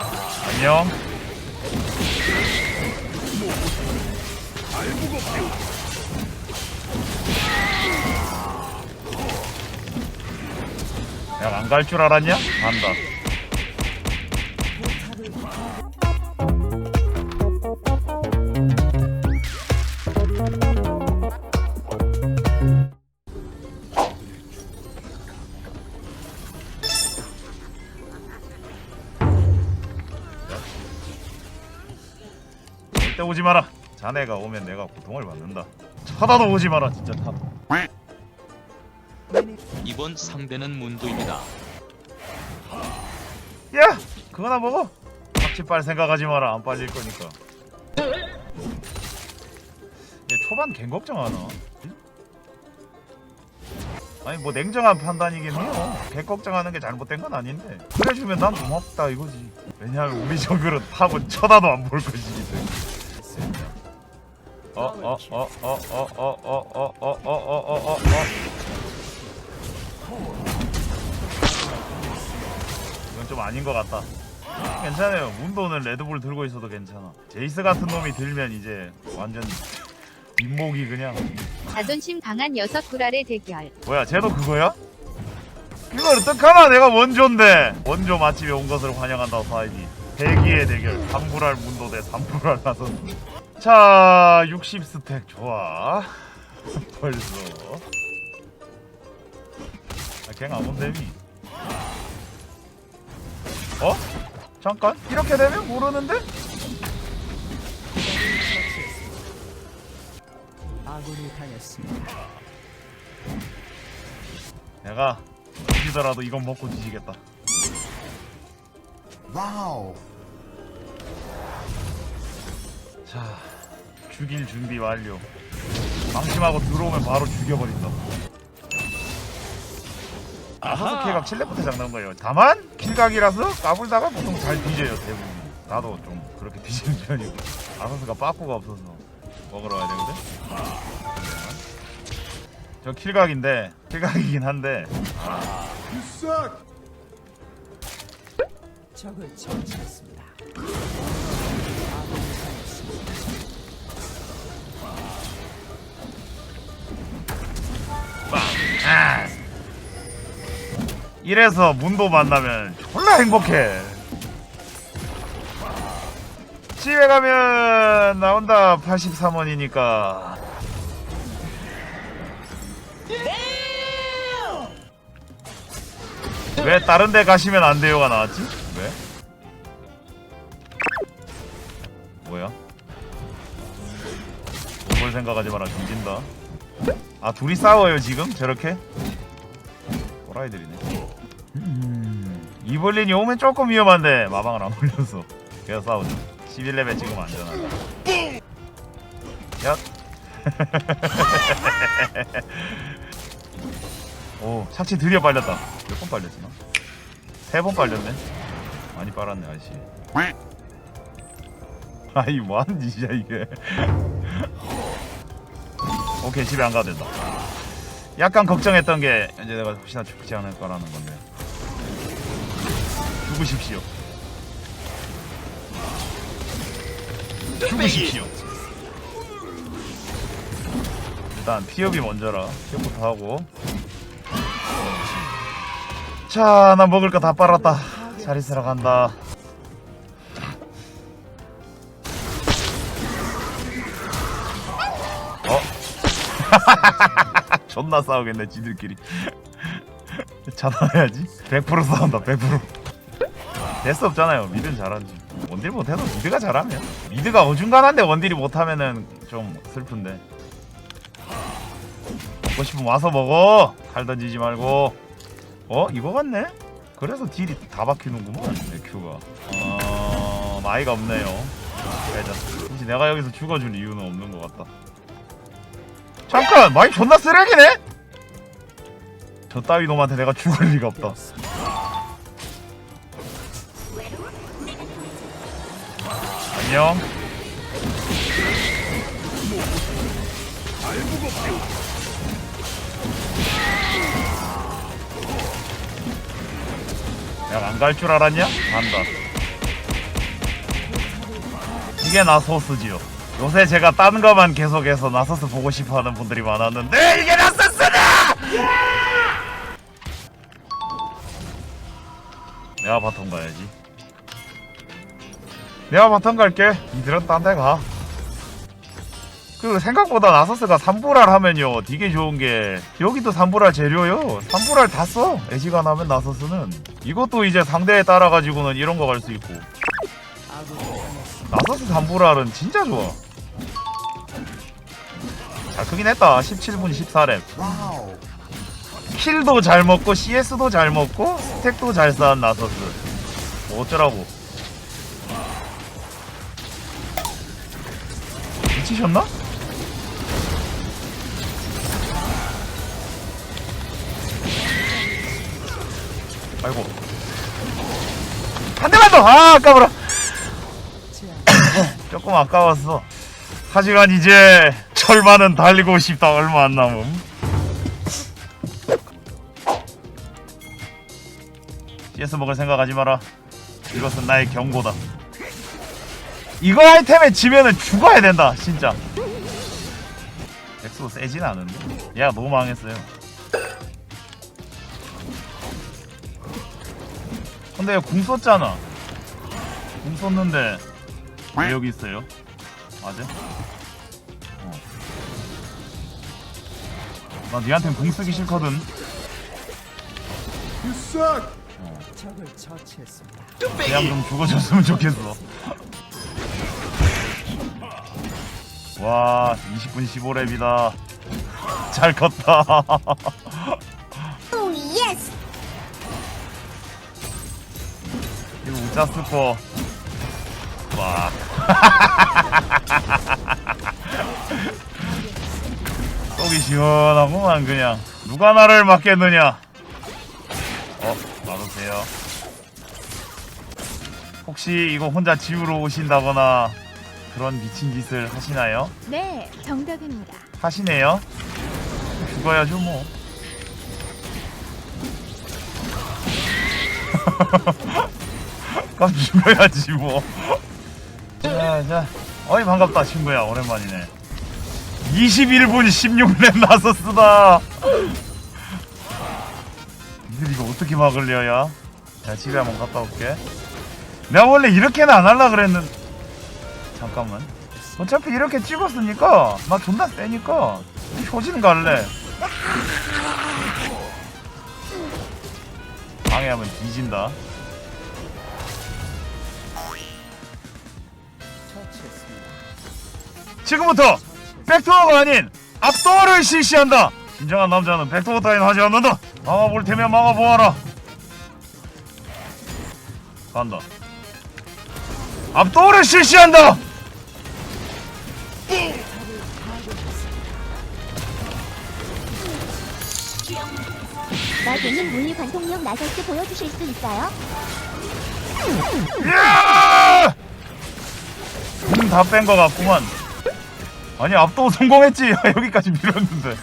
안녕. 내가 안갈 줄 알았냐? 간다. 오지 마라. 자네가 오면 내가 고통을 받는다. 쳐다도 오지 마라, 진짜 탑. 이번 상대는 문도입니다. 야, 그거나 먹어. 같이 빨 생각하지 마라. 안 빨릴 거니까. 얘 초반 갱 걱정하나? 아니 뭐 냉정한 판단이긴 해요. 개 걱정하는 게 잘못된 건 아닌데. 그래주면 난 고맙다 이거지. 왜냐하면 우리 적으로 탑은 쳐다도 안 볼 것이기 때문에. 어, 어, 어, 어, 어, 어, 어, 어, 어, 어, 어, 어, 어, 어. 이건 좀 아닌 것 같다. 괜찮아요. 문도는 레드불 들고 있어도 괜찮아. 제이스 같은 놈이 들면 이제 완전 뒷목이 그냥 자존심 강한 여섯 구랄의 대결. 뭐야 쟤도 그거야? 이걸 어떡하나 내가 원조인데 원조 맛집에 온 것을 환영한다 사이비 대기의 대결 3불알 문도 대 3불알 나선 자 60스택 좋아 벌써 아, 갱 아몬데미 어? 잠깐 이렇게 되면 모르는데? 아군이 당했습니다. 내가 뒤지더라도 이건 먹고 뒤지겠다 와우. 자 죽일 준비 완료. 방심하고 들어오면 바로 죽여버린다. 아서스 킬각 7렙부터 잡는 거예요. 다만 킬각이라서 까불다가 보통 잘 뒤져요 대부분. 나도 좀 그렇게 뒤지는 편이고. 아서스가 빠꾸가 없어서 먹으러 가야 되거든 저 킬각인데 킬각이긴 한데. 적을 처치했습니다. 아군이 당했습니다. 이래서 문도 만나면 졸라 행복해. 집에 가면 나온다 83원이니까. 왜 다른 데 가시면 안 돼요가 나왔지? 왜? 뭐야? 뭘 생각하지 마라 뒤진다. 아 둘이 싸워요 지금 저렇게? 호라이들이네. 음, 이블린이 오면 조금 위험한데 마방을 안 올려서 그래서 싸우죠. 11레벨 지금 안전하다. 야. 오 착취 드디어 빨렸다. 몇 번 빨렸지나? 세 번 빨렸네. 많이 빨았네 아저씨. 아이 뭐하는 짓이야 이게. 오케이 집에 안 가도 된다. 약간 걱정했던 게 이제 내가 혹시나 죽지 않을까라는 건데 죽으십시오. 죽으십시오. 일단 피업이 먼저라 피업부터 하고. 자 나 먹을 거 다 빨았다. 잘 있으러 간다. 어? 존나 싸우겠네 지들끼리. 차단해야지. 100% 싸운다 100% 데스 없잖아요. 미드는 잘하지. 원딜 못해도 미드가 잘하면. 미드가 어중간한데 원딜이 못하면은 좀 슬픈데. 먹고 싶으면 와서 먹어. 칼 던지지 말고. 어? 이거 같네? 그래서 딜이 다 박히는구만 큐가. 어... 나이가 없네요. 빼자. 혹시 내가 여기서 죽어줄 이유는 없는 것 같다. 잠깐! 마이 존나 쓰레기네? 저 따위 놈한테 내가 죽을 리가 없다 안녕 내가 안 갈 줄 알았냐? 간다 이게 나소스지요. 요새 제가 딴 거만 계속해서 나소스 보고 싶어 하는 분들이 많았는데 이게 나소스다! 내가 바텀 가야지. 내가 바텀 갈게. 니들은 딴 데 가. 그 생각보다 나서스가 3불알 하면요 되게 좋은 게 여기도 3불알 재료요 3불알 다써 애시간 하면 나서스는 이것도 이제 상대에 따라 가지고는 이런 거 갈 수 있고. 나서스 3불알은 진짜 좋아 잘 크긴 했다 17분 14렙 와우. 킬도 잘 먹고 CS도 잘 먹고 스택도 잘 쌓은 나서스 뭐 어쩌라고 미치셨나? 아이고 한 대만 더! 아 아까워라. 조금 아까웠어 하지만 이제 철만은 달리고 싶다 얼마 안 남음 CS 먹을 생각하지 마라 이것은 나의 경고다 이거 아이템에 지면은 죽어야 된다 진짜 엑소 세진 않은데 얘가 너무 망했어요 근데 궁 썼잖아 궁 썼는데 왜 여기 있어요? 맞아? 어. 나 니한텐 궁 쓰기 싫거든. 그냥 좀 죽어줬으면 좋겠어. 와, 20분 15렙이다. 잘 컸다. 이거 우짜 스포. 와. 속이 시원하구만 그냥. 누가 나를 맡겠느냐? 어, 나누세요. 혹시 이거 혼자 지우러 오신다거나 그런 미친 짓을 하시나요? 네, 정답입니다. 하시네요? 죽어야죠 뭐. 그럼 죽어야지 뭐. 자 자. 어이 반갑다 친구야. 오랜만이네. 21분 16렙 나서 쓰다. 니들 이거 어떻게 막을려야? 자 집에 한번 갔다 올게. 내가 원래 이렇게는 안 할라 그랬는 잠깐만. 어차피 이렇게 찍었으니까 나 존나 세니까 효진 갈래. 방해하면 뒤진다. 지금부터 백투어가 아닌 압도를 실시한다. 진정한 남자는 백투어 따윈 하지 않는다. 막아볼 테면 막아보아라. 간다. 압도를 실시한다 나중에 물리 관통력 나설스 보여주실 수 있어요? 야! 다뺀 거 같구만. 아니 압도 성공했지. 여기까지 밀었는데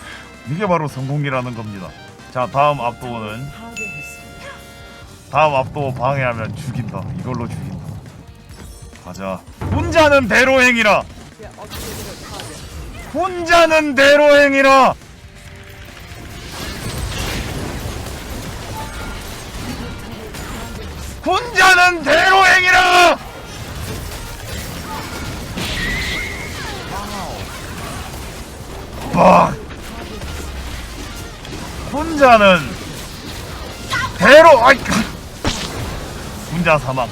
이게 바로 성공이라는 겁니다. 자 다음 압도는. 다음 압도 방해하면 죽인다. 이걸로 죽인다. 가자. 혼자는 대로행이라. 혼자는 대로 행이라. 혼자는 대로 행이라. 빡. 혼자는 대로 아이 혼자 사망.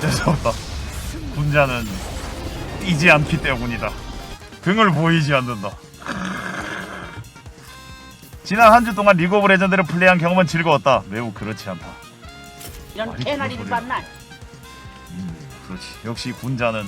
어쩔 수 없다. 군자는 뛰지 않기 때문이다. 등을 보이지 않는다. 지난 한 주 동안 리그 오브 레전드를 플레이한 경험은 즐거웠다. 매우 그렇지 않다. 이런 개나리를 소리야. 만나 음, 그렇지. 역시 군자는